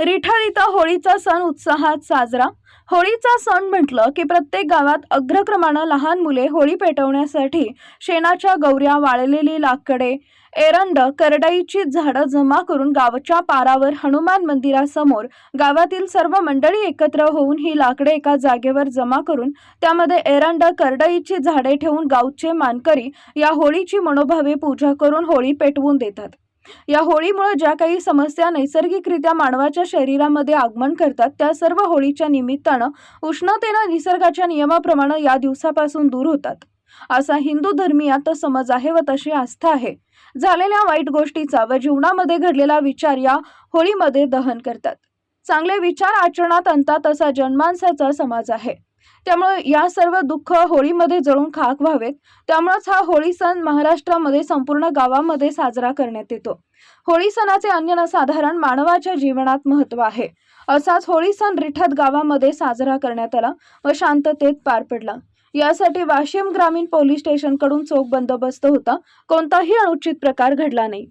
रिठा इथं होळीचा सण उत्साहात साजरा. होळीचा सण म्हटलं की प्रत्येक गावात अग्रक्रमानं लहान मुले होळी पेटवण्यासाठी शेणाच्या गौऱ्या वाळलेली लाकडे एरंड करडईची झाडं जमा करून गावच्या पारावर हनुमान मंदिरासमोर गावातील सर्व मंडळी एकत्र होऊन ही लाकडे एका जागेवर जमा करून त्यामध्ये एरंड करडईची झाडे ठेवून गावचे मानकरी या होळीची मनोभावे पूजा करून होळी पेटवून देतात. या होळीमुळे ज्या काही समस्या नैसर्गिकरित्या मानवाच्या शरीरामध्ये आगमन करतात त्या सर्व होळीच्या निमित्तानं उष्णतेनं निसर्गाच्या नियमाप्रमाणे या दिवसापासून दूर होतात. असा हिंदू धर्मीयात समज आहे व तशी आस्था आहे. झालेल्या वाईट गोष्टीचा व जीवनामध्ये घडलेला विचार या होळीमध्ये दहन करतात. चांगले विचार आचरणात आणतात असा जन्मांसाचा समाज आहे. त्यामुळे या सर्व दुःख होळीमध्ये जळून खाक व्हावेत. त्यामुळेच हा होळी सण महाराष्ट्रामध्ये संपूर्ण गावामध्ये साजरा करण्यात येतो. होळी सणाचे अन्य साधारण मानवाच्या जीवनात महत्त्व आहे. असाच होळी सण रिठात गावामध्ये साजरा करण्यात आला व शांततेत पार पडला. यासाठी वाशिम ग्रामीण पोलीस स्टेशनकडून चोख बंदोबस्त होता. कोणताही अनुचित प्रकार घडला नाही.